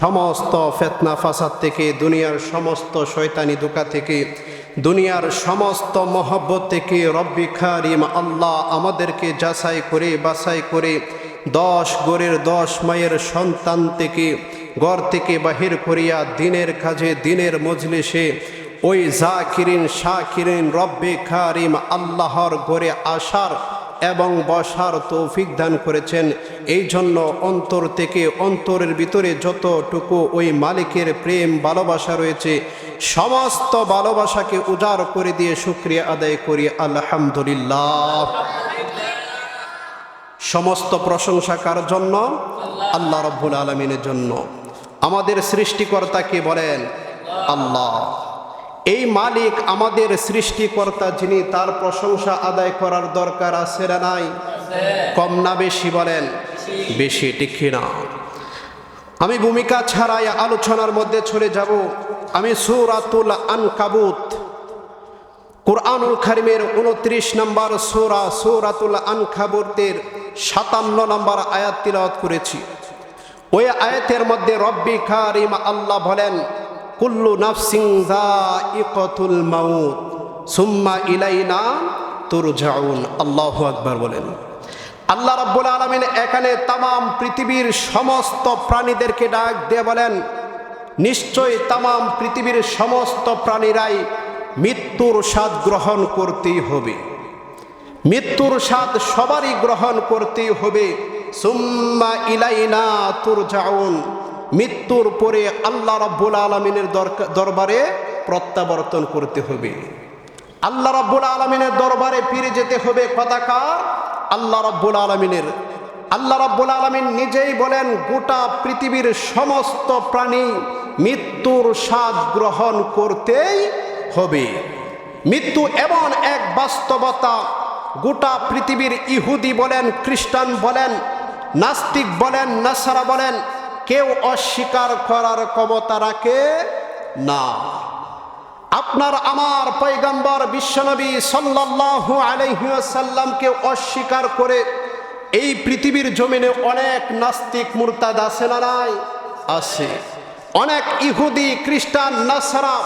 সমস্ত ফেতনা ফাসাদ থেকে, দুনিয়ার সমস্ত শয়তানি দোকা থেকে, দুনিয়ার সমস্ত মহব্বত থেকে রব্বি খারিম আল্লাহ আমাদেরকে যাচাই করে, বাছাই করে, দশ গোরের দশ মায়ের সন্তান থেকে, ঘর থেকে বাহির করিয়া দিনের কাজে, দিনের মজলিসে ওই জাকিরিন, শাকিরিন, রব্বে খারিম আল্লাহর ঘরে আসার এবং বসার তৌফিক দান করেছেন। এই জন্য অন্তর থেকে অন্তরের ভিতরে যতটুকু ওই মালিকের প্রেম, ভালোবাসা রয়েছে, সমস্ত ভালোবাসাকে উজাড় করে দিয়ে শুক্রিয়া আদায় করি, আলহামদুলিল্লাহ। সমস্ত প্রশংসা কার জন্য? আল্লাহ রব্বুল আলমিনের জন্য। আমাদের সৃষ্টিকর্তাকে বলেন? আল্লাহ। এই মালিক আমাদের সৃষ্টিকর্তা যিনি তার প্রশংসা আদায় করার দরকার আছে না নাই? কম না বেশি বলেন। বেশি ঠিক না আমি ভূমিকা ছাড়াই আলোচনার মধ্যে চলে যাব। আমি সুরাতুল আনকাবুত, কোরআনুল খারিমের উনত্রিশ নম্বর সোরা, সৌরাতুল আনখাবুতের সাতান্ন নম্বর আয়াত তিলাওয়াত করেছি। ওই আয়াতের মধ্যে রব্বি খারিম আল্লাহ বলেন কুল্লু নাফসিং ইকতুল মাউত, সুম্মা ইলাইনা তুরজাউন। আল্লাহ আকবার বলেন। আল্লাহ রাব্বুল আলমিন এখানে তামাম পৃথিবীর সমস্ত প্রাণীদেরকে ডাক দিয়ে বলেন নিশ্চয় তামাম পৃথিবীর সমস্ত প্রাণীরাই মৃত্যুর স্বাদ গ্রহণ করতেই হবে। মৃত্যুর স্বাদ সবারই গ্রহণ করতেই হবে। সুম্মা ইলাইনা তুর যাউন মৃত্যুর পরে আল্লাহ রাব্বুল আলমিনের দরবারে প্রত্যাবর্তন করতে হবে। আল্লাহ রাব্বুল আলমিনের দরবারে ফিরে যেতে হবে কথাকার আল্লাহ রাব্বুল আলমিনের। আল্লাহ রাব্বুল আলমিন নিজেই বলেন, গোটা পৃথিবীর সমস্ত প্রাণী মৃত্যুর স্বাদ গ্রহণ করতেই হবে। মৃত্যু এমন এক বাস্তবতা, গোটা পৃথিবীর ইহুদি বলেন, খ্রিস্টান বলেন, নাস্তিক বলেন, নাসারা বলেন কেউ অস্বীকার করার ক্ষমতা রাখে না। আপনার আমার পৈগম্বর বিশ্বনবী সাল্লাল্লাহু আলহিসাল্লামকে অস্বীকার করে এই পৃথিবীর জমিনে অনেক নাস্তিক মুরতাদ আছে না নাই? আছে। অনেক ইহুদি, খ্রিস্টান, নাসারা,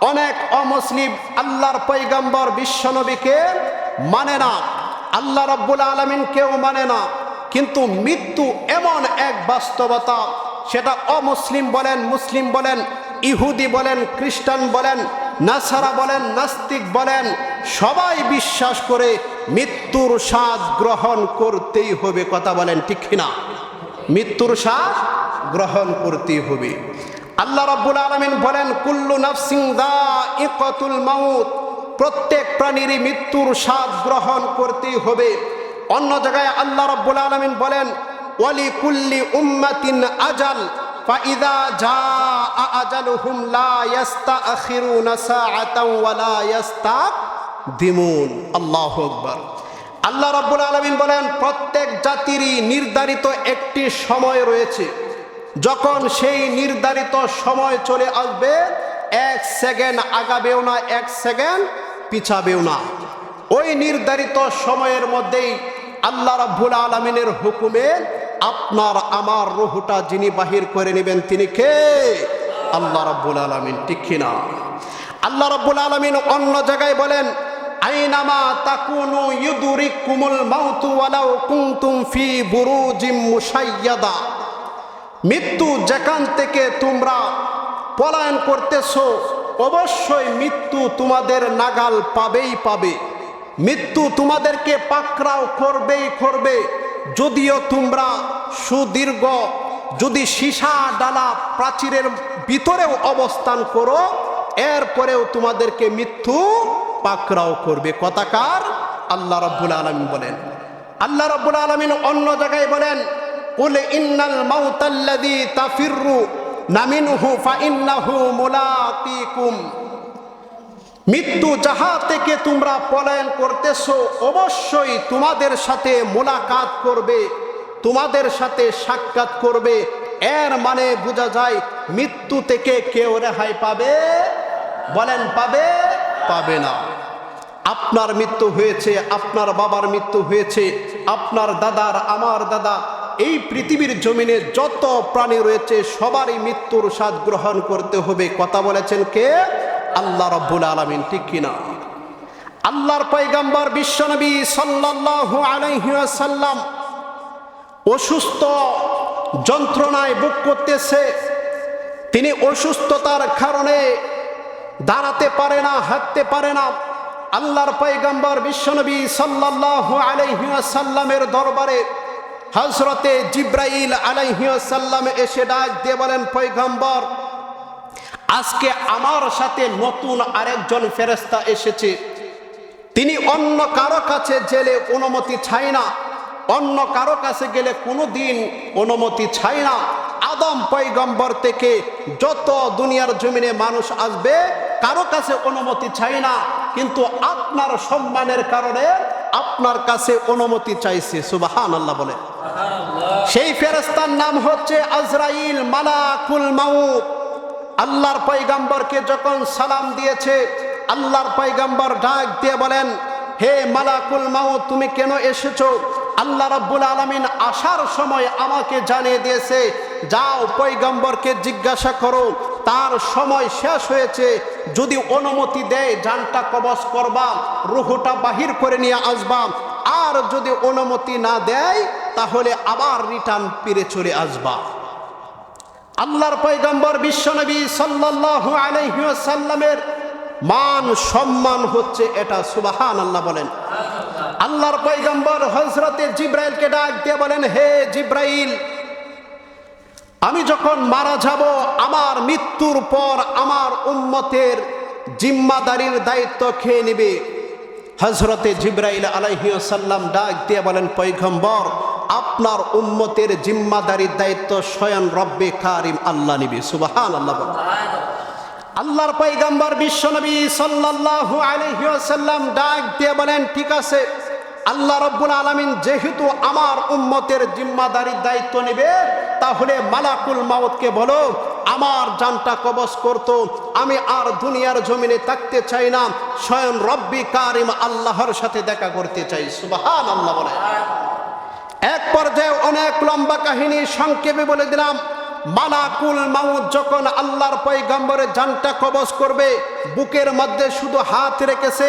অনেক অমুসলিম আল্লাহর পৈগম্বর বিশ্বনবীকে মানে না। আল্লাহ রব্বুল আলমিনকেও মানে না। কিন্তু মৃত্যু এমন এক বাস্তবতা, সেটা অমুসলিম বলেন, মুসলিম বলেন, ইহুদি বলেন, খ্রিস্টান বলেন, নাসারা বলেন, নাস্তিক বলেন, সবাই বিশ্বাস করে মৃত্যুর স্বাদ গ্রহণ করতেই হবে, কথা বলেন ঠিক না মৃত্যুর স্বাদ গ্রহণ করতেই হবে। আল্লাহ রাব্বুল আলমিন বলেন, কুল্লু নাফসিং দা ইকতুল মাউত, প্রত্যেক প্রাণীরই মৃত্যুর স্বাদ গ্রহণ করতেই হবে। অন্য জায়গায় আল্লাহ রাব্বুল আলমিন বলেন, ওয়ালি কুল্লি উম্মাতিন আজাল জা আজালুহুম লা ইয়াস্তাখিরুনা সাআতাও ওয়া লা ইয়াস্তাকদিমুন। আল্লাহু আকবার। আল্লাহ রাব্বুল আলামিন বলেন, প্রত্যেক জাতিরই নির্ধারিত একটি সময় রয়েছে। যখন সেই নির্ধারিত সময় চলে আসবে, এক সেকেন্ড আগাবেও না, এক সেকেন্ড পিছাবেও না। ওই নির্ধারিত সময়ের মধ্যেই আল্লাহ রাব্বুল আলমিনের হুকুমে আপনার, আমার রুহুটা যিনি বাহির করে নেবেন তিনি কে? আল্লাহ রাব্বুল আলমিন, ঠিক কিনা আল্লাহ রাব্বুল আলমিন অন্য জায়গায় বলেন, আইনামা তাকুনু ইউদুরিকুমুল মাউতু ওয়ালাউ কুনতুম ফি বুরুজিম মুশাইয়াদা। মৃত্যু যেখান থেকে তোমরা পলায়ন করতেছো, অবশ্যই মৃত্যু তোমাদের নাগাল পাবেই পাবে। মৃত্যু তোমাদেরকে পাকড়াও করবেই করবে যদিও তোমরা সুদীর্ঘ যদি সীসা ডালা প্রাচীরের ভিতরেও অবস্থান করো এরপরেও তোমাদেরকে মৃত্যু পাকড়াও করবে কথাকার আল্লাহ রব্বুল আলমিন বলেন আল্লাহ রব্বুল আলমিন অন্য জায়গায় বলেন قل إن الموت الذي تفر نمنه فإنه ملاقيكم মৃত্যু যাহা থেকে তোমরা পলায়ন করতেছ, অবশ্যই তোমাদের সাথে মোলাকাত করবে, তোমাদের সাথে সাক্ষাৎ করবে। এর মানে বোঝা যায়, মৃত্যু থেকে কেউ রেহাই পাবে, বলেন পাবে পাবে না। আপনার মৃত্যু হয়েছে, আপনার বাবার মৃত্যু হয়েছে, আপনার দাদার, আমার দাদা, এই পৃথিবীর জমিনে যত প্রাণী রয়েছে, সবারই মৃত্যুর স্বাদ গ্রহণ করতে হবে। কথা বলেছেন কে? আল্লাহ রব্বুল আলমিন, ঠিক কিনা? আল্লাহর পয়গাম্বার বিশ্বনবী সাল্লাল্লাহু আলাইহি ওয়াসাল্লাম অসুস্থ যন্ত্রণায় বুক করতেছে। তিনি অসুস্থতার কারণে দাঁড়াতে পারে না, হাঁটতে পারে না। আল্লাহর পয়গাম্বর বিশ্বনবী সাল্লাল্লাহু আলাইহি ওয়াসাল্লামের দরবারে হযরতে জিব্রাইল আলাইহি ওয়াসাল্লাম এসে ডাক দিয়ে বলেন, পয়গাম্বর আজকে আমার সাথে নতুন আরেকজন ফেরেশতা এসেছে। তিনি অন্য কারও কাছে জেলে অনুমতি চায় না। অন্য কারও কাছে গেলে কোনো দিন অনুমতি চায় না। আদম পৈগম্বর থেকে যত দুনিয়ার জমিনে মানুষ আসবে কারও কাছে অনুমতি চাই না। কিন্তু আপনার সম্মানের কারণে আপনার কাছে অনুমতি চাইছে সুবাহান আল্লাহ বলে সেই ফেরেস্তার নাম হচ্ছে আজরাইল মালাকুল মাউত। আল্লাহর পৈগম্বরকে যখন সালাম দিয়েছে, আল্লাহর পৈগম্বর ডাক দিয়ে বলেন, হে মালাকুল মাও তুমি কেন এসেছ? আল্লাহ রাব্বুল আলামিন আসার সময় আমাকে জানিয়ে দিয়েছে, যাও পৈগম্বরকে জিজ্ঞাসা করো, তার সময় শেষ হয়েছে, যদি অনুমতি দেয়, জানটা কবজ করবা, রুহুটা বাহির করে নিয়ে আসবা, আর যদি অনুমতি না দেয়, তাহলে আবার রিটার্ন ফিরে চলে আসবা। আল্লাহর পয়গম্বর বিশ্বনবী সাল্লাল্লাহু আলাইহি মান সম্মান হচ্ছে এটা সুবাহান আল্লাহ বলেন। আল্লাহর পয়গম্বর হজরতে জিব্রাইলকে ডাক দিয়ে বলেন, হে জিব্রাইল, আমি যখন মারা যাব, আমার মৃত্যুর পর আমার উম্মতের জিম্মাদারির দায়িত্ব খেয়ে নেবে। হজরতে জিব্রাইল আলাইহিসাল্লাম ডাক দিয়ে বলেন পৈগম্বর আপনার উম্মতের জিম্মাদারির দায়িত্ব স্বয়ং রব্বে কারিম আল্লাহ নিবি সুবাহান আল্লাহ আল্লাহর পৈগম্বর বিশ্বনবী সাল্লাল্লাহু আলাইহি ওয়াসাল্লাম ডাক দিয়ে বলেন, ঠিক আছে, আল্লাহ রব্বুল আলামিন যেহেতু আমার উম্মতের জিম্মাদারির দায়িত্ব নেবে, তাহলে মালাকুল মাউতকে বলো, আমার জানটা কবজ করত, আমি আর দুনিয়ার জমিনে থাকতে চাই না, স্বয়ং রব্বি কারিম আল্লাহর সাথে দেখা করতে চাই। সুবাহান আল্লাহ বলে পর্যায়ে অনেক লম্বা কাহিনী সংক্ষেপে বলে দিলাম। মালাকুল মাউত যখন আল্লাহর পয়গম্বরের জানটা কবজ করবে, বুকের মধ্যে শুধু হাত রেখেছে,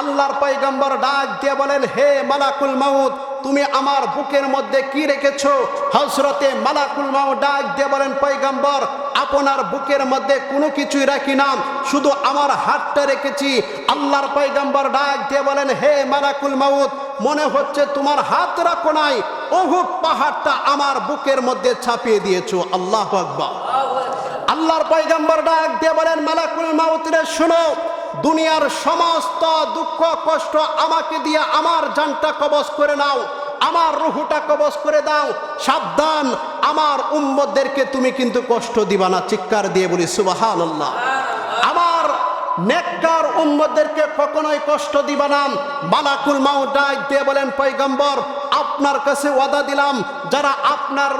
আল্লাহর পয়গম্বর ডাক দিয়ে বলেন, হে মালাকুল মাউত, তুমি আমার বুকের মধ্যে কি রেখেছ? হজরতে মালাকুল মাউত ডাক দিয়ে বলেন, পয়গম্বর, আপনার বুকের মধ্যে কোনো কিছুই রাখি না, শুধু আমার হাতটা রেখেছি। আল্লাহর পয়গম্বর ডাক দিয়ে বলেন, হে মালাকুল মাউত, মনে হচ্ছে তোমার হাত রাখো নাই অহুক পাহাড়টা আমার বুকের মধ্যে ছাপিয়ে দিয়েছ, আল্লাহ আকবার। আল্লাহর পয়গম্বর ডাক দিয়ে বলেন, মালাকুল মাউতরে শোনো, দুনিয়ার সমস্ত দুঃখ, কষ্ট আমাকে দিয়ে আমার জানটা কবজ করে নাও, আমার রুহুটা কবজ করে দাও, সাবধান, আমার উম্মতদেরকে তুমি কিন্তু কষ্ট দিবা না, চিৎকার দিয়ে বলি সুবাহান আল্লাহ আমার নেককার উম্মতদেরকে কখনোই কষ্ট দিবা না। মালাকুল মাউ ডাক দিয়ে বলেন পৈগম্বর আপনার কাছে ওয়াদা দিলাম, যারা আপনার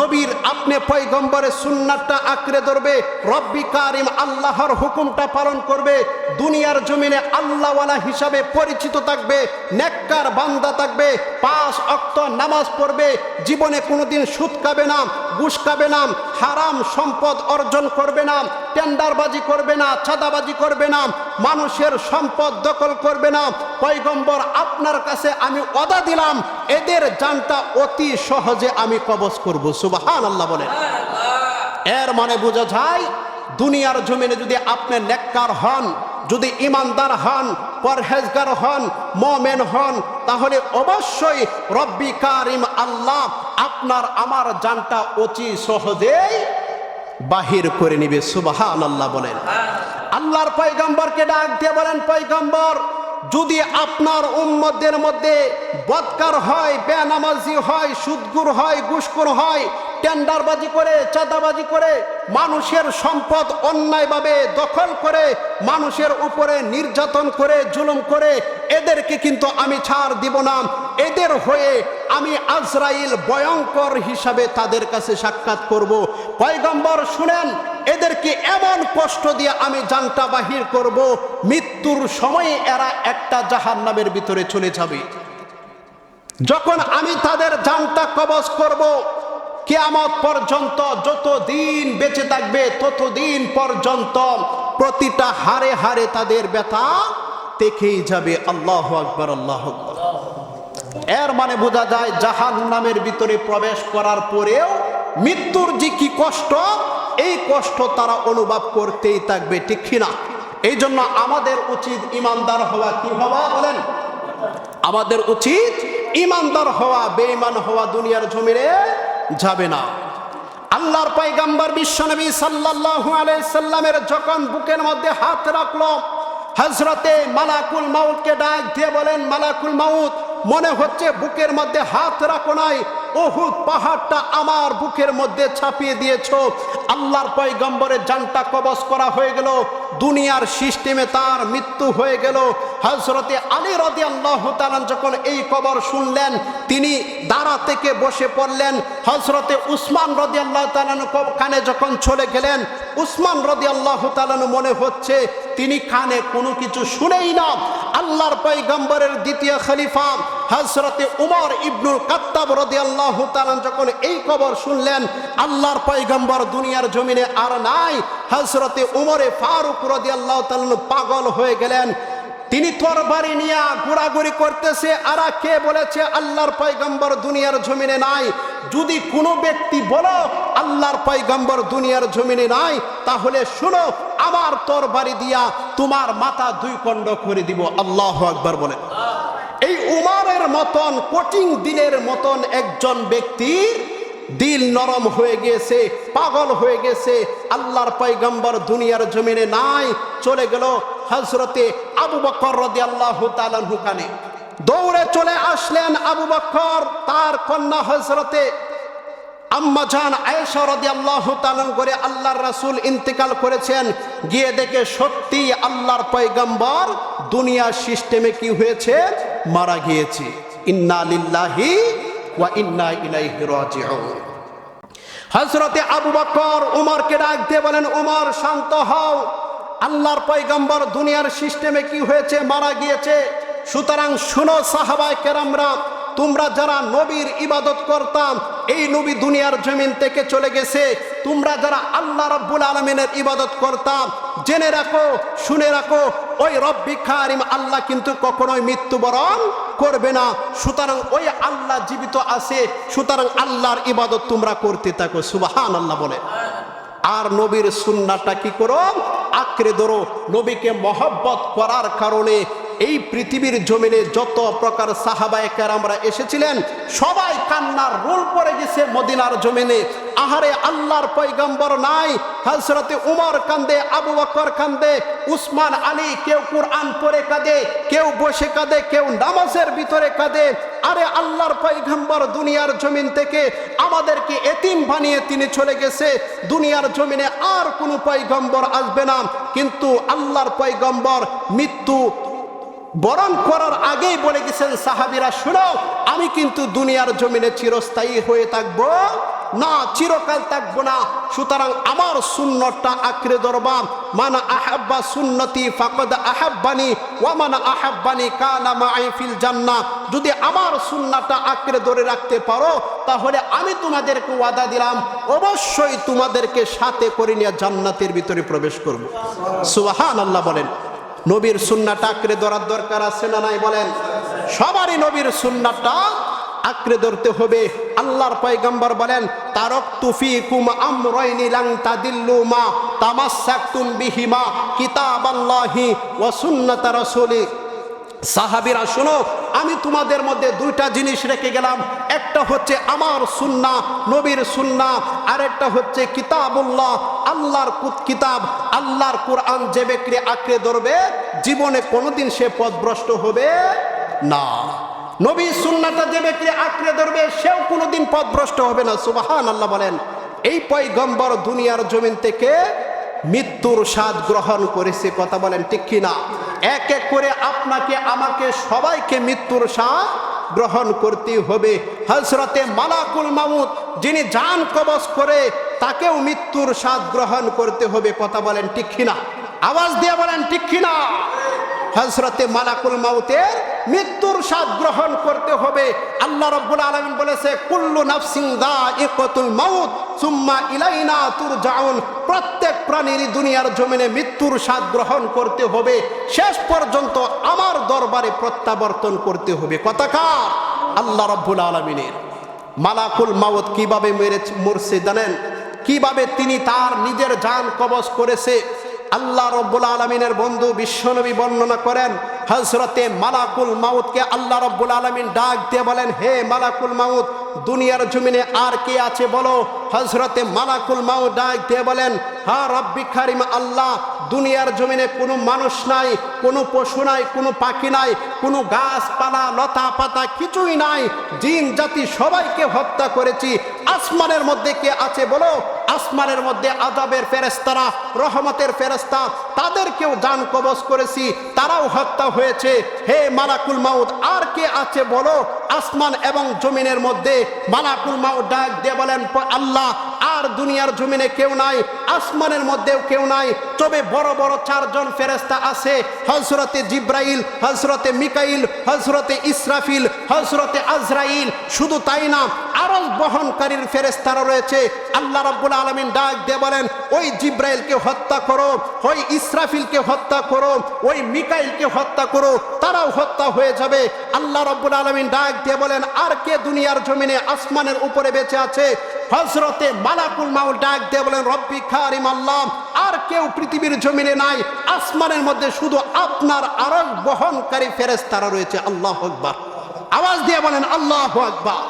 নবীর আপনি পয়গম্বরের সুন্নারটা আঁকড়ে ধরবে, রব্বি কারিম আল্লাহর হুকুমটা পালন করবে, দুনিয়ার জমিনে আল্লাহওয়ালা হিসাবে পরিচিত থাকবে, নেককার বান্দা থাকবে, পাঁচ অক্ত নামাজ পড়বে, জীবনে কোনোদিন সুদ খাবে না ঘুষ খাবে না, হারাম সম্পদ অর্জন করবে না, টেন্ডারবাজি করবে না, চাঁদাবাজি করবে না, মানুষের সম্পদ দখল করবে না। পয়গম্বর, আপনার কাছে আমি অদা দিলাম, এদের জানটা অতি সহজে আমি কবজ করব সুবাহান আল্লাহ বলেন। এর মানে বোঝা যায়, দুনিয়ার জমিনে যদি আপনি নেককার হন, যদি ইমানদার হন, পরহেজগার হন, মমেন হন, তাহলে অবশ্যই রব্বি কারিম আল্লাহ আপনার আমার জানটা অতি সহজেই বাহির করে নিবে সুবাহান আল্লাহ বলেন। আল্লাহর পয়গম্বরকে ডাক দিয়ে বলেন, পয়গম্বর যদি আপনার উম্মদের মধ্যে বদকার হয়, বেনামাজি হয়, সুদগুর হয় গুসকুর হয়, টেন্ডারবাজি করে, চাঁদাবাজি করে, মানুষের সম্পদ অন্যায়ভাবে দখল করে, মানুষের উপরে নির্যাতন করে, জুলুম করে, এদেরকে কিন্তু আমি ছাড় দিব না। এদের হয়ে আমি আজরাইল ভয়ঙ্কর হিসাবে তাদের কাছে সাক্ষাৎ করব। পয়গম্বর শুনেন এদেরকে এমন কষ্ট দিয়ে আমি জানটা বাহির করব, মৃত্যুর সময়ে এরা একটা জাহান নামের ভিতরে চলে যাবে। যখন আমি তাদের জানটা কবজ করব, কেয়ামত পর্যন্ত যত দিন বেঁচে থাকবে, ততদিন পর্যন্ত প্রতিটা হারে হারে তাদের ব্যথা দেখেই যাবে। আল্লাহ আকবর, আল্লাহ এর মানে বোঝা যায় জাহান নামের ভিতরে প্রবেশ করার পরেও মৃত্যুর যে কি কষ্ট এই কষ্ট তারা অনুভব করতেই থাকবে, ঠিক কিনা? এই জন্য আমাদের উচিত ইমানদার হওয়া কি হওয়া বলেন? আমাদের উচিত ইমানদার হওয়া, বেঈমান হওয়া দুনিয়ার জমিনে যাবে না। আল্লাহর পয়গাম্বর বিশ্বনবী সাল্লাল্লাহু আলাইহি সাল্লামের যখন বুকের মধ্যে হাত রাখল হজরতে মালাকুল মাউতকে ডাক দিয়ে বলেন, মালাকুল মাউত, মনে হচ্ছে বুকের মধ্যে হাত রাখো নাই, ওহুদ পাহাড়টা আমার বুকের মধ্যে ছাপিয়ে দিয়েছ আল্লাহর পয়গম্বরের জানটা কবজ করা হয়ে গেল, দুনিয়ার সিস্টেমে তার মৃত্যু হয়ে গেল। হজরতে আলী রদি আল্লাহ যখন এই খবর শুনলেন, তিনি দাঁড়া থেকে বসে পড়লেন। হজরতে উসমান রদি আল্লাহ কানে যখন চলে গেলেন উসমান রদি আল্লাহ তালানো মনে হচ্ছে তিনি কানে কোনো কিছু শুনেই না। আল্লাহর পয়গম্বরের দ্বিতীয় খলিফা হজরতে উমর ইবনুল কাত্তাব রদি আল্লাহ তালান যখন এই খবর শুনলেন, আল্লাহর পয়গম্বর দুনিয়ার জমিনে আর নাই। হজরতে উমরে ফারুক রদি আল্লাহ পাগল হয়ে গেলেন। তিনি তরবারি নিয়ে ঘোরাঘুরি করতেছে, আর কে বলেছে, আল্লাহর পয়গম্বর দুনিয়ার জমিনে নাই। যদি কোনো ব্যক্তি বলো, আল্লাহর পয়গম্বর দুনিয়ার জমিনে নাই, তাহলে শুনো, আমার তরবারি দিয়া তোমার মাথা দুই খণ্ড করে দিব। আল্লাহ আকবার বলে। এই উমারের মতন, কঠিন দিনের মতন একজন ব্যক্তির দিল নরম হয়ে গিয়েছে পাগল হয়ে গেছে, আল্লাহর পয়গম্বর দুনিয়ার জমিনে নাই, চলে গেল হজরতে আবু বকর রদি আল্লাহ হুকানে দৌড়ে চলে আসলেন আবু বকর, তার কন্যা হজরতে আম্মা জান আয়েশা রাদিয়াল্লাহু তাআলা করে আল্লাহর রাসূল ইন্তেকাল করেছেন। গিয়ে দেখে সত্যি আল্লাহর পয়গম্বর দুনিয়ার সিস্টেমে কি হয়েছে? মারা গিয়েছে। ইন্না লিল্লাহি ওয়া ইন্না ইলাইহি রাজিউন। হযরতে আবু বকর উমরকে ডাক দিয়ে বলেন, উমর, শান্ত হও। আল্লাহর পয়গম্বর দুনিয়ার সিস্টেমে কি হয়েছে, মারা গিয়েছে? সুতরাং শুনো সাহাবায়ে কেরামরা, তোমরা যারা নবীর ইবাদত করতাম এই নবী দুনিয়ার জমিন থেকে চলে গেছে, তোমরা যারা আল্লাহ রব্বুল আলমিনের ইবাদত করতাম জেনে রাখো, শুনে রাখো, ওই রব্বি খারিম আল্লাহ কিন্তু কখনোই মৃত্যুবরণ করবে না। সুতরাং ওই আল্লাহ জীবিত আছে, সুতরাং আল্লাহর ইবাদত তোমরা করতে থাকো সুবাহান আল্লাহ বলে। আর নবীর সুন্নাটা কি করো? আঁকড়ে ধরো। নবীকে মহব্বত করার কারণে এই পৃথিবীর জমিনে যত প্রকার সাহাবায় আমরা এসেছিলেন, সবাই কান্নার রোল পড়ে গেছে মদিনার জমিনে। আহারে আল্লাহর পৈগম্বর নাই হজরতে উমর কান্দে, আবু বকর কান্দে, উসমান আলী কেউ কোরআন পড়ে কাঁদে, কেউ বসে কাঁদে, কেউ নামাজের ভিতরে কাঁদে। আরে আল্লাহর পৈগম্বর দুনিয়ার জমিন থেকে আমাদেরকে এতিম বানিয়ে তিনি চলে গেছে। দুনিয়ার জমিনে আর কোনো পৈগম্বর আসবে না। কিন্তু আল্লাহর পৈগম্বর মৃত্যু বরণ করার আগেই বলে গেছেন, সাহাবিরা, শুনো, আমি কিন্তু দুনিয়ার জমিনে চিরস্থায়ী হয়ে থাকব। না, চিরকাল থাকব না। সুতরাং আমার সুন্নতটা আঁকড়ে ধরবা। মানা আহাব্বা সুন্নতি ফাকদ আহাব্বানি ওয়া মানা আহাব্বানি কানা মাই ফিল জান্নাহ। যদি আমার সুন্নাটা আঁকড়ে ধরে রাখতে পারো, তাহলে আমি তোমাদেরকে ওয়াদা দিলাম, অবশ্যই তোমাদেরকে সাথে করে নিয়ে জান্নাতের ভিতরে প্রবেশ করব। সুবহান আল্লাহ বলেন। নবীর সুন্নাটা আঁকড়ে ধরার দরকার আছে না নাই বলেন? সবারই নবীর সুন্নাটা আঁকড়ে ধরতে হবে। আল্লাহর পয়গম্বর বলেন তারক তুফি কুম আমরাইনি লাং তাদিল্লু মা তামাসসাকতুম বিহিমা কিতাবাল্লাহি ওয়া সুন্নাত রাসূলি। সাহাবিরা, শোনো, আমি তোমাদের মধ্যে দুইটা জিনিস রেখে গেলাম। একটা হচ্ছে আমার সুন্না, নবীর সুন্না, আরেকটা হচ্ছে কিতাবুল্লাহ, আল্লাহর কুত, কিতাব, আল্লাহর কোরআন যে ব্যক্তি আঁকড়ে ধরবে, জীবনে কোনোদিন সে পথভ্রষ্ট হবে না। নবী সুন্নাটা যে ব্যক্তি আঁকড়ে ধরবে, সেও কোনোদিন পথভ্রষ্ট হবে না। সুবাহান আল্লাহ বলেন, এই পয়গম্বর দুনিয়ার জমিন থেকে মৃত্যুর স্বাদ গ্রহণ করেছে, কথা বলেন ঠিক কিনা? এক এক করে আপনাকে, আমাকে সবাইকে মৃত্যুর স্বাদ গ্রহণ করতে হবে। হজরতে মালাকুল মামুদ যিনি যান কবচ করে, তাকেও মৃত্যুর স্বাদ গ্রহণ করতে হবে। কথা বলেন ঠিক কিনা? আওয়াজ দিয়ে বলেন ঠিক কিনা? হজরতে মালাকুল মাউতের মৃত্যুর স্বাদ গ্রহণ করতে হবে। আল্লাহ রব্বুল আলমিন বলেছে, কুল্লু নাফসিং দা ইকতুল মাউত, সুম্মা ইলাইনা তুর জাউন প্রত্যেক প্রাণীর দুনিয়ার জমিনে মৃত্যুর স্বাদ গ্রহণ করতে হবে। শেষ পর্যন্ত আমার দরবারে প্রত্যাবর্তন করতে হবে। কথাকার আল্লাহ রব্বুল আলমিনের। মালাকুল মাউত কীভাবে মেরে মরছে জানেন কীভাবে তিনি তার নিজের জান কবজ করেছে? আল্লাহ রব্বুল আলমিনের বন্ধু বিশ্বনবী বর্ণনা করেন হজরতে মালাকুল মাউতকে আল্লাহ রব্বুল আলমিন ডাক দিয়ে বলেন, হে মালাকুল মাউত, দুনিয়ার জমিনে আর কে আছে বলো? হজরতে মালাকুল মাউত ডাক দিয়ে বলেন, হা রব্বি খারিম আল্লাহ, দুনিয়ার জমিনে কোনো মানুষ নাই, কোনো পশু নাই, কোনো পাখি নাই, কোনো গাছপালা, লতা পাতা কিছুই নাই, জিন জাতি সবাইকে হত্যা করেছি, আসমানের মধ্যে কে আছে বলো? আসমানের মধ্যে আজাবের ফেরেস্তারা রহমতের ফেরেস্তা তাদেরকেও জান কবজ করেছি, তারাও হত্যা হয়েছে। হে মালাকুল মাউদ আর কে আছে বলো? আসমান এবং জমিনের মধ্যে মালাকুল মাউদ ডাক দিয়ে বলেন, আল্লাহ, আর দুনিয়ার জমিনে কেউ নাই, আসমানের মধ্যেও কেউ নাই, তবে বড় বড় চারজন ফেরেস্তা আছে হজরতে জিব্রাইল হজরতে মিকাইল হজরতে ইসরাফিল হজরতে আজরাইল, শুধু তাই না আরও বহনকারীর ফেরেস্তারা রয়েছে। আল্লাহ রাব্বুল আলামিন ডাক দিয়ে বলেন, ওই জিব্রাইলকে হত্যা করো, ওই ইসরাফিলকে হত্যা করো, ওই মিকাইলকে হত্যা করো, তারাও হত্যা হয়ে যাবে। আল্লাহ রাব্বুল আলামিন ডাক দিয়ে বলেন, আর কে দুনিয়ার জমিনে আসমানের উপরে বেঁচে আছে? হজরতে মালাকুল মাউল ডাক দিয়ে বলেন, রব্বি খারিম আল্লাহ, আর কেউ পৃথিবীর জমিনে নাই, আসমানের মধ্যে শুধু আপনার আরজ বহনকারী ফেরেস্তারা রয়েছে, আল্লাহ আকবার। আওয়াজ দিয়ে বলেন, আল্লাহ আকবার।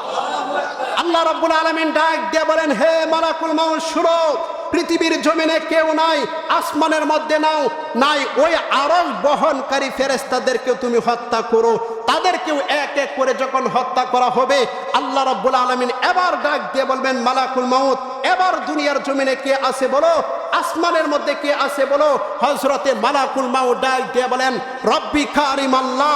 আল্লাহ রাব্বুল আলামিন ডাক দিয়ে বলেন, হে মালাকুল মাউত, শুনো, পৃথিবীর জমিনে কেউ নাই, আসমানের মধ্যে নাও, নাই, ওই আরজ বহনকারী ফেরেস্তাদেরকে তুমি হত্যা করো। তাদেরকেও এক এক করে যখন হত্যা করা হবে, আল্লাহ রাব্বুল আলামিন এবার ডাক দিয়ে বলবেন, মালাকুল মাউত, এবার দুনিয়ার জমিনে কে আছে বলো? আসমানের মধ্যে কে আছে বলো? হজরতে মালাকুল মাউ ডাক দিয়ে বলেন, রব্বি কারিম আল্লাহ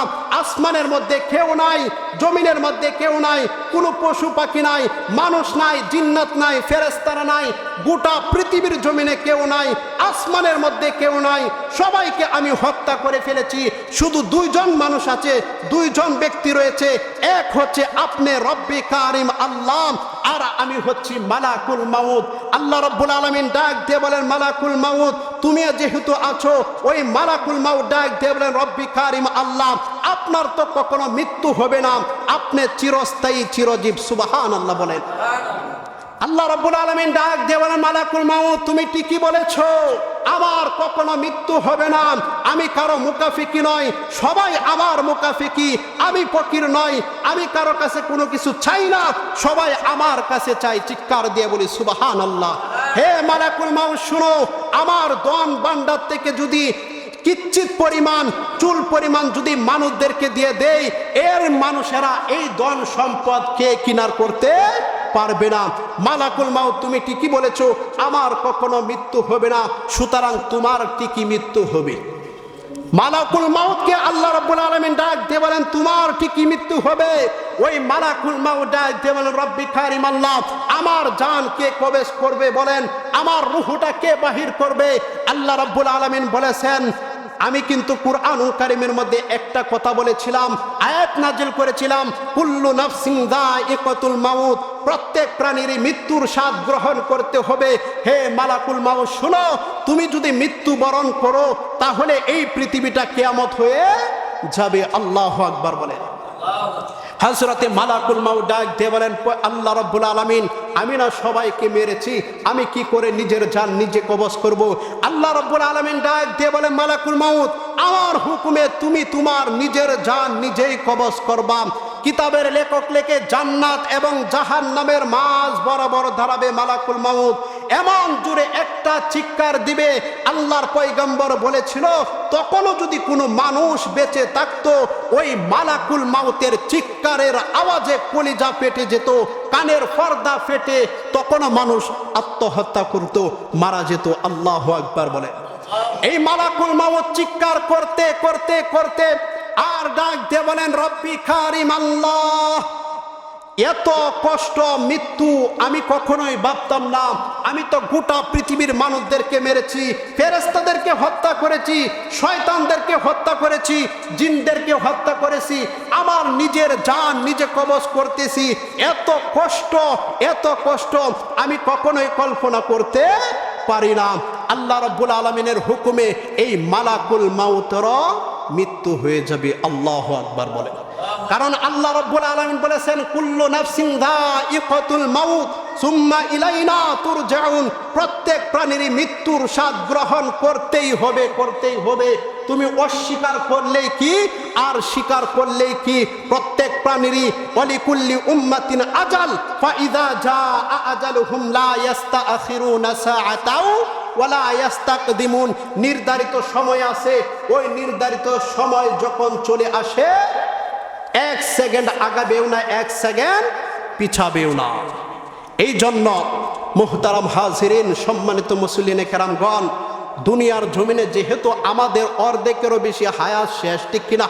আসমানের মধ্যে কেউ নাই, জমিনের মধ্যে কেউ নাই, কোনো পশু পাখি নাই, মানুষ নাই, জিন্নাত নাই ফেরেস্তারা নাই, গোটা পৃথিবীর জমিনে কেউ নাই, আসমানের মধ্যে কেউ নাই। সবাইকে আমি হত্যা করে ফেলেছি। শুধু দুইজন মানুষ আছে, দুইজন ব্যক্তি রয়েছে। এক হচ্ছে আপনি, রব্বি কারিম আল্লাহ, আর আমি হচ্ছি মালাকুল মাউদ আল্লাহ রব্বুল আলমিন ডাক দিয়ে বলেন, মালাকুল মাউদ তুমি যেহেতু আছো, ওই মালাকুল মাউদ ডাক দিয়ে বলেন, রব্বি কারিম আল্লাহ আপনার তো কখনো মৃত্যু হবে না। আপনি চিরস্থায়ী, চিরজীব সুবাহান আল্লাহ বলেন। আল্লাহ রব্বুল আলমিন ডাক বলেন, মালাকুল মাউদ তুমি ঠিকই বলেছ, আমার কখনো মৃত্যু হবে না। আমি কারও মুকাফিকি নয় সবাই আমার মুকাফিকি আমি ফকির নয় আমি কারও কাছে কোনো কিছু চাই না, সবাই আমার কাছে চাই, চিৎকার দিয়ে বলি সুবাহান আল্লাহ হে মালাকুল মাউ শুনো, আমার দন বান্ডার থেকে যদি কিচ্ছিত পরিমাণ, চুল পরিমাণ যদি মানুষদেরকে দিয়ে দেয় এর মানুষেরা এই ধন সম্পদ কে কিনার করতে পারবে না। মালাকুল মাও তুমি ঠিকই বলেছ, আমার কখনো মৃত্যু হবে না, সুতরাং তোমার ঠিকই মৃত্যু হবে। মালাকুল মাউতকে আল্লাহ রব্বুল আলমিন ডাক দিয়ে বলেন, তোমার ঠিকই মৃত্যু হবে। ওই মালাকুল মাউত ডাক দিয়ে বলেন, রব্বি কারিম আল্লাহ আমার জান কে প্রবেশ করবে বলেন, আমার রুহুটা কে বাহির করবে? আল্লাহ রব্বুল আলমিন বলেছেন আমি কিন্তু কুরআন কারিমের মধ্যে একটা কথা বলেছিলাম, আয়াত নাজিল করেছিলাম, কুল্লু নাফসিং দাইকাতুল মাউত, প্রত্যেক প্রাণীরই মৃত্যুর স্বাদ গ্রহণ করতে হবে। হে মালাকুল মাউত, শুনো, তুমি যদি মৃত্যু বরণ করো, তাহলে এই পৃথিবীটা কেয়ামত হয়ে যাবে। আল্লাহ আকবার বলেন। হজরতে মালাকুল মাউ ডাক দিয়ে বলেন আল্লাহ রব্বুল আলমিন, আমি না সবাইকে মেরেছি, আমি কি করে নিজের জান নিজে কবজ করব? আল্লাহ রব্বুল আলমিন ডাক দিয়ে বলেন, মালাকুল মাউদ আমার হুকুমে তুমি তোমার নিজের জান নিজেই কবজ করবা। কিতাবের লেখক লেখে জান্নাত এবং জাহান নামের মাঝ বরাবর দাঁড়াবে মালাকুল মাউত। এমন জুড়ে একটা চিৎকার দিবে, আল্লাহর পয়গম্বর বলেছিল, তখনও যদি কোনো মানুষ বেঁচে থাকতো, ওই মালাকুল মাউতের চিৎকারের আওয়াজে কলিজা ফেটে যেত, কানের পর্দা ফেটে, তখনও মানুষ আত্মহত্যা করত, মারা যেত, আল্লাহ একবার বলে। এই মালাকুল মাউত চিৎকার করতে করতে করতে, আর ডাক দিয়ে বলেন, রব্বি খারিম আল্লাহ। এত কষ্ট, মৃত্যু আমি কখনোই ভাবতাম না। আমি তো গোটা পৃথিবীর মানুষদেরকে মেরেছি ফেরেস্তাদেরকে হত্যা করেছি, শয়তানদেরকে হত্যা করেছি, জিনদেরকে হত্যা করেছি। আমার নিজের জান নিজে কবজ করতেছি। এত কষ্ট এত কষ্ট আমি কখনোই কল্পনা করতে পারি না। আল্লাহ রব্বুল আলমিনের হুকুমে এই মালাকুল মাউতর মৃত্যু হয়ে যাবে। আল্লাহ আকবার বলেন। কারণ আল্লাহ রব্বুল আলমিন বলেছেন, কুল্লু নাফসিং ইকতুল মাউত, সুম্মা ইলাইনা তুরজাউন। প্রত্যেক প্রাণীরই মৃত্যুর স্বাদ গ্রহণ করতেই হবে করতেই হবে। তুমি অস্বীকার করলেই কি, আর স্বীকার করলেই কি? প্রত্যেক প্রাণীরই অলিকুল্লি উম্মাতিন আজাল, ফাইদা যা আজালুহুম লা ইয়াস্তাখিরুনা সাআতাও ওয়ালা ইয়াস্তাকদিমুন। নির্ধারিত সময় আছে, ওই নির্ধারিত সময় যখন চলে আসে এক সেকেন্ড আগাবেও না, এক সেকেন্ড পিছাবেও না। এই জন্য মুহতারাম হাজিরিন, সম্মানিত মুসলিনে কেরামগণ, দুনিয়ার জমিনে যেহেতু আমাদের অর্ধেকেরও বেশি হায়াত শেষ, ঠিক কিনা?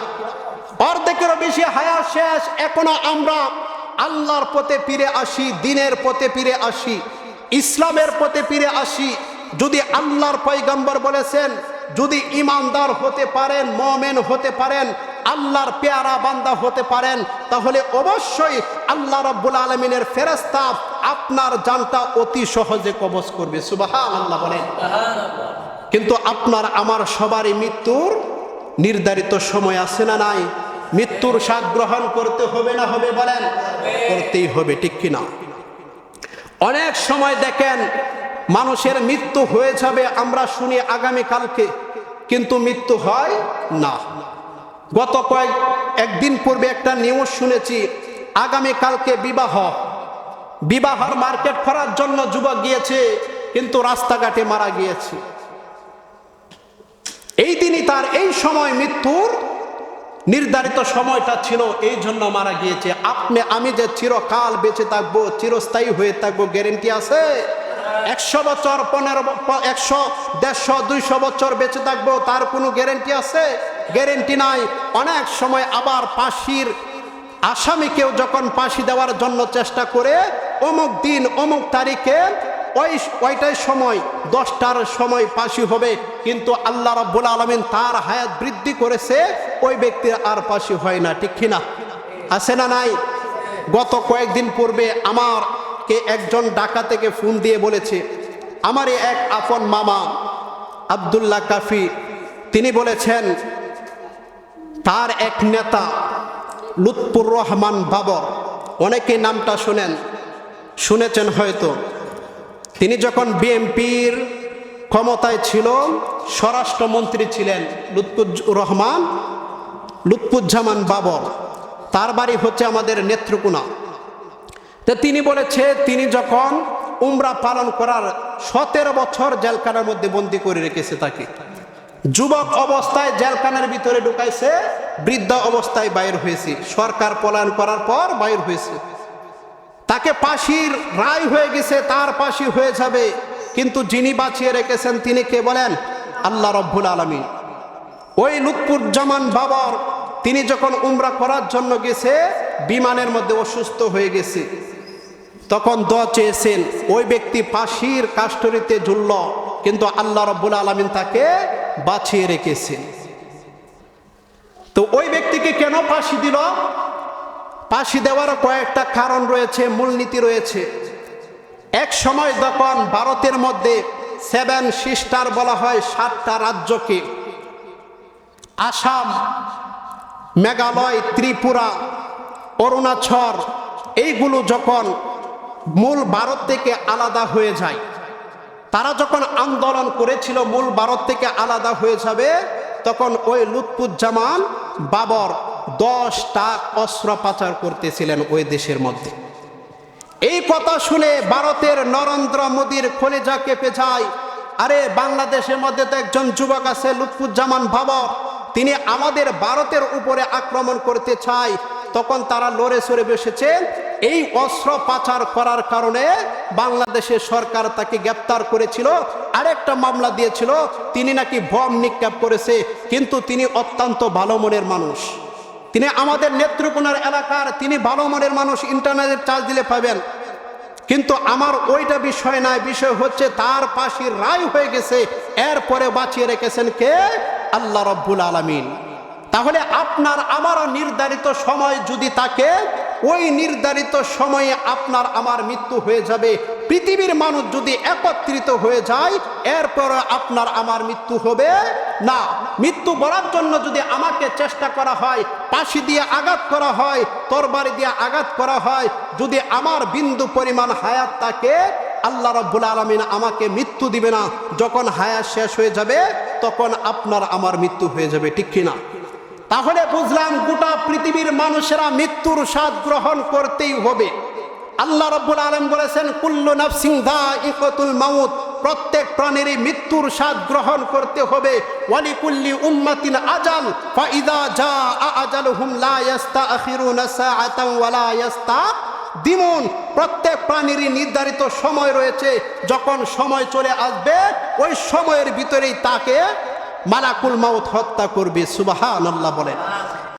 অর্ধেকেরও বেশি হায়াত শেষ, এখনও আমরা আল্লাহর পথে ফিরে আসি, দিনের পথে ফিরে আসি, ইসলামের পথে ফিরে আসি। যদি আল্লাহর পয়গম্বর বলেছেন, যদি ইমানদার হতে পারেন, মমেন হতে পারেন আল্লাহর পেয়ারা বান্দা হতে পারেন তাহলে অবশ্যই আল্লাহ রব্বুল আলমিনের ফেরস্তা আপনার জানটা অতি সহজে কবজ করবে। সুবাহা আল্লাহ বলেন কিন্তু আপনার আমার সবারই মৃত্যুর নির্ধারিত সময় আছে না নাই? মৃত্যুর স্বাদ গ্রহণ করতে হবে না হবে বলেন? করতেই হবে ঠিক কিনা? অনেক সময় দেখেন মানুষের মৃত্যু হয়ে যাবে আমরা শুনি আগামীকালকে কিন্তু মৃত্যু হয় না। গত কয়েক, একদিন পূর্বে একটা নিউজ শুনেছি, আগামীকালকে বিবাহ। বিবাহর মার্কেট করার জন্য যুবক গিয়েছে, কিন্তু রাস্তাঘাটে মারা গিয়েছে। এই দিনই তার এই সময় মৃত্যুর নির্ধারিত সময়টা ছিল, এই জন্য মারা গিয়েছে। আপনি, আমি যে চিরকাল বেঁচে থাকব, চিরস্থায়ী হয়ে থাকব গ্যারেন্টি আছে? একশো বছর, পনেরো একশো, দেড়শো, দুইশো বছর বেঁচে থাকব, তার কোনো গ্যারেন্টি আছে? গ্যারেন্টি নাই। অনেক সময় আবার ফাঁসির আসামিকেও যখন ফাঁসি দেওয়ার জন্য চেষ্টা করে, অমুক দিন, অমুক তারিখে ওই ওইটাই সময়, দশটার সময় ফাঁসি হবে। কিন্তু আল্লাহ রাব্বুল আলমিন তার হায়াত বৃদ্ধি করেছে, ওই ব্যক্তির আর ফাঁসি হয় না, ঠিক কিনা? আছে না নাই? গত কয়েকদিন পূর্বে আমারকে একজন ঢাকা থেকে ফোন দিয়ে বলেছে, আমারই এক আপন মামা আবদুল্লাহ কাফি। তিনি বলেছেন তার এক নেতা লুৎপুর রহমান বাবর। অনেকে নামটা শোনেন, শুনেছেন হয়তো। তিনি যখন বিএমপির ক্ষমতায় ছিল, স্বরাষ্ট্রমন্ত্রী ছিলেন লুৎপুর রহমান লুৎপুজ্জামান বাবর। তার বাড়ি হচ্ছে আমাদের নেত্রকোনা। তো তিনি বলেছে, তিনি যখন উমরা পালন করার সতেরো বছর জেলখানার মধ্যে বন্দি করে রেখেছে তাকে। যুবক অবস্থায় জেলখানার ভিতরে ঢুকাইছে, বৃদ্ধ অবস্থায় বাইর হয়েছে। সরকার পলায়ন করার পর বাইর হয়েছে। তাকে পাশির রায় হয়ে গেছে, তার পাশি হয়ে যাবে। কিন্তু যিনি বাঁচিয়ে রেখেছেন, তিনি কে বলেন? আল্লাহ রব্বুল আলমী ওই লুৎপুর জামান বাবার, তিনি যখন উমরা করার জন্য গেছে, বিমানের মধ্যে অসুস্থ হয়ে গেছে। তখন দ চেয়েছেন, ওই ব্যক্তি পাশির কাস্টরিতে ঝুলল, কিন্তু আল্লাহ রব্বুল আলমিন তাকে বাঁচিয়ে রেখেছেন তো ওই ব্যক্তিকে কেন ফাঁসি দিল? ফাঁসি দেওয়ার কয়েকটা কারণ রয়েছে, মূলনীতি রয়েছে। এক সময় যখন ভারতের মধ্যে সেভেন সিস্টার বলা হয় সাতটা রাজ্যকে, আসাম, মেঘালয়, ত্রিপুরা, অরুণাচল, এইগুলো যখন মূল ভারত থেকে আলাদা হয়ে যায় তারা যখন আন্দোলন করেছিল, মূল ভারত থেকে আলাদা হয়ে যাবে, তখন ওই লুৎফুজ্জামান বাবর দশটা অস্ত্র পাচার করতেছিলেন ওই দেশের মধ্যে। এই কথা শুনে ভারতের নরেন্দ্র মোদীর খলিজা কেঁপে যায়। আরে, বাংলাদেশের মধ্যে তো একজন যুবক আছে, লুৎফুজ্জামান বাবর। তিনি আমাদের ভারতের উপরে আক্রমণ করতে চায়। তখন তারা লড়ে সরে বসেছে। এই অস্ত্র পাচার করার কারণে বাংলাদেশের সরকার তাকে গ্রেপ্তার করেছিল, আরেকটা মামলা দিয়েছিল, তিনি নাকি বম নিক্ষেপ করেছে, কিন্তু তিনি অত্যন্ত ভালো মনের মানুষ। তিনি আমাদের নেত্রকোনার এলাকার, তিনি ভালো মনের মানুষ, ইন্টারনেটের চার্জ দিলে পাবেন। কিন্তু আমার ওইটা বিষয় নয়, বিষয় হচ্ছে তার পাশে রায় হয়ে গেছে, এরপরে বাঁচিয়ে রেখেছেন কে? আল্লাহ রব্বুল আলমিন। তাহলে আপনার আমারও নির্ধারিত সময় যদি থাকে ওই নির্ধারিত সময়ে আপনার আমার মৃত্যু হয়ে যাবে। পৃথিবীর মানুষ যদি একত্রিত হয়ে যায়, এরপর আপনার আমার মৃত্যু হবে না। মৃত্যু বলার জন্য যদি আমাকে চেষ্টা করা হয় পাশি দিয়ে আঘাত করা হয়, তরবারি দিয়ে আঘাত করা হয়, যদি আমার বিন্দু পরিমাণ হায়াত থাকে, আল্লাহ রব্বুল আলমিন আমাকে মৃত্যু দিবে না। যখন হায়াত শেষ হয়ে যাবে, তখন আপনার আমার মৃত্যু হয়ে যাবে, ঠিক কিনা? তাহলে বুঝলাম গোটা পৃথিবীর মানুষেরা মৃত্যুর স্বাদ গ্রহণ করতেই হবে। আল্লাহ রব্বুল আলম বলেছেন, কুল্লু নাফসিং দা ইকতুল মাউত। প্রত্যেক প্রাণীরই মৃত্যুর স্বাদ গ্রহণ করতে হবে। ওয়ালি কুল্লি উম্মাতিন আজাল। ফাইদা যা আজালুহুম লা ইস্তাখিরুনা সাআতান ওয়ালা দিমুন প্রত্যেক প্রাণীরই নির্ধারিত সময় রয়েছে। যখন সময় চলে আসবে, ওই সময়ের ভিতরেই তাকে মালাকুল মাউত হত্যা করবে সুবাহান আল্লাহ বলেন।